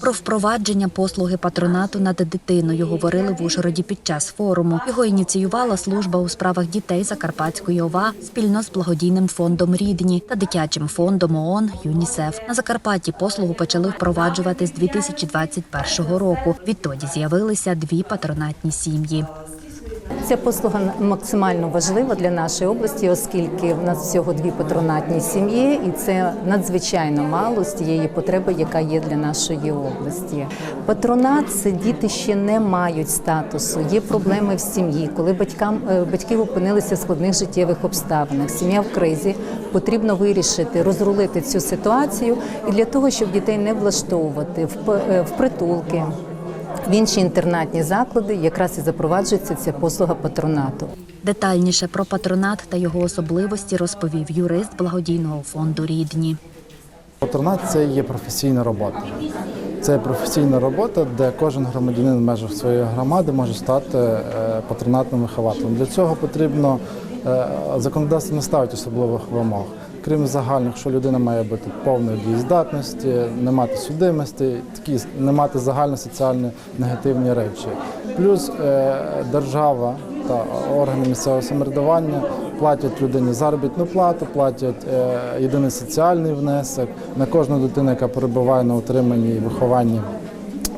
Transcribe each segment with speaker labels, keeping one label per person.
Speaker 1: Про впровадження послуги патронату над дитиною говорили в Ужгороді під час форуму. Його ініціювала служба у справах дітей Закарпатської ОВА спільно з благодійним фондом Рідні та дитячим фондом ООН ЮНІСЕФ. На Закарпатті послугу почали впроваджувати з 2021 року. Відтоді з'явилися дві патронатні сім'ї.
Speaker 2: Ця послуга максимально важлива для нашої області, оскільки в нас всього дві патронатні сім'ї, і це надзвичайно мало з тієї потреби, яка є для нашої області. Патронат це діти ще не мають статусу. Є проблеми в сім'ї, коли батькам е, батьки опинилися в складних життєвих обставинах. Сім'я в кризі потрібно вирішити, розрулити цю ситуацію і для того, щоб дітей не влаштовувати в е, в притулки. В інші інтернатні заклади якраз і запроваджується ця послуга патронату.
Speaker 1: Детальніше про патронат та його особливості розповів юрист благодійного фонду Рідні.
Speaker 3: Патронат це є професійна робота. Це професійна робота, де кожен громадянин в межах своєї громади може стати е, патронатним вихователем. Для цього потрібно е, законодавство не ставить особливих вимог. Крім загальних, що людина має бути повної дієздатності, не мати судимості, такі не мати загальні соціальні негативні речі. Плюс е, держава та органи місцевого самоврядування платять людині заробітну плату, платять е, єдиний соціальний внесок на кожну дитину, яка перебуває на утриманні і вихованні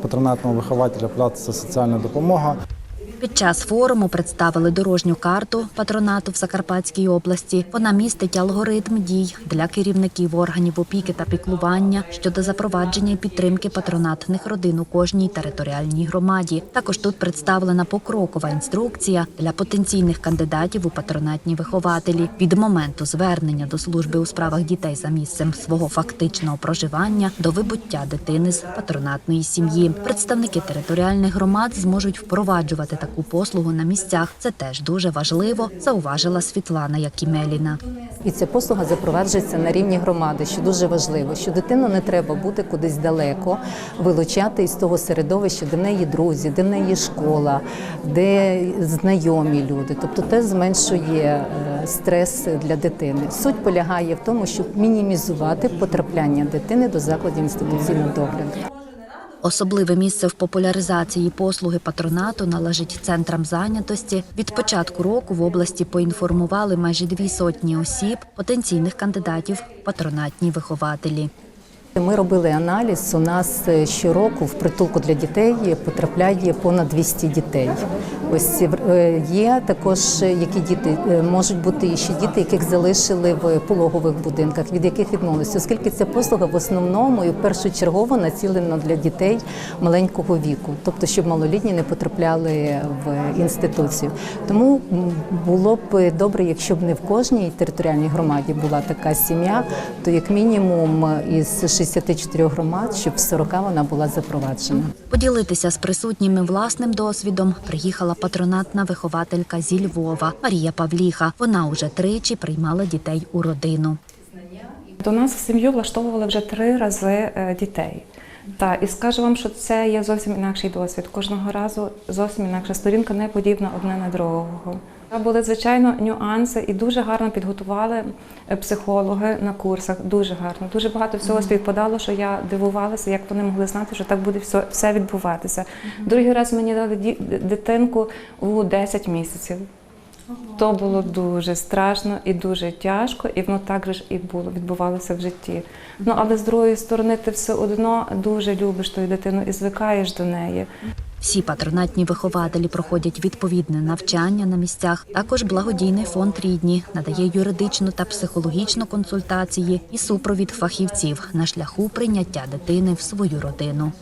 Speaker 3: патронатного вихователя, платиться соціальна допомога.
Speaker 1: Під час форуму представили дорожню карту патронату в Закарпатській області. Вона містить алгоритм дій для керівників органів опіки та піклування щодо запровадження і підтримки патронатних родин у кожній територіальній громаді. Також тут представлена покрокова інструкція для потенційних кандидатів у патронатні вихователі від моменту звернення до служби у справах дітей за місцем свого фактичного проживання до вибуття дитини з патронатної сім'ї. Представники територіальних громад зможуть впроваджувати таку послугу на місцях. Це теж дуже важливо, зауважила Світлана Якімеліна.
Speaker 2: І ця послуга запроваджується на рівні громади, що дуже важливо, що дитину не треба бути кудись далеко, вилучати із того середовища, де в неї друзі, де в неї школа, де знайомі люди. Тобто це зменшує е, стрес для дитини. Суть полягає в тому, щоб мінімізувати потрапляння дитини до закладів інституційного догляду.
Speaker 1: Особливе місце в популяризації послуги патронату належить центрам зайнятості. Від початку року в області поінформували майже дві сотні осіб, потенційних кандидатів патронатні вихователі.
Speaker 2: Ми робили аналіз. У нас е, щороку в притулку для дітей потрапляє понад 200 дітей. Ось е, є також е, які діти е, можуть бути і ще діти, яких залишили в пологових будинках, від яких відмовилися, оскільки ця послуга в основному і першочергово націлена для дітей маленького віку, тобто щоб малолітні не потрапляли в інституцію. Тому було б добре, якщо б не в кожній територіальній громаді була така сім'я, то як мінімум із 64 громад, щоб в 40 вона була запроваджена.
Speaker 1: Поділитися з присутніми власним досвідом приїхала патронатна вихователька зі Львова Марія Павліха. Вона уже тричі приймала дітей у родину.
Speaker 4: До нас в сім'ю влаштовували вже три рази е, дітей. Та і скажу вам, що це є зовсім інакший досвід. Кожного разу зовсім інакша сторінка, не подібна одне на другого. Були звичайно нюанси і дуже гарно підготували е, психологи на курсах. Дуже гарно. Дуже багато всього співпадало, що я дивувалася, як вони могли знати, що так буде все, все відбуватися. Другий раз мені дали дитинку у 10 місяців. То було дуже страшно і дуже тяжко, і воно так же ж і було, відбувалося в житті. Ну але з другої сторони, ти все одно дуже любиш ту дитину і звикаєш до неї.
Speaker 1: Всі патронатні вихователі проходять відповідне навчання на місцях. Також благодійний фонд рідні надає юридичну та психологічну консультації і супровід фахівців на шляху прийняття дитини в свою родину.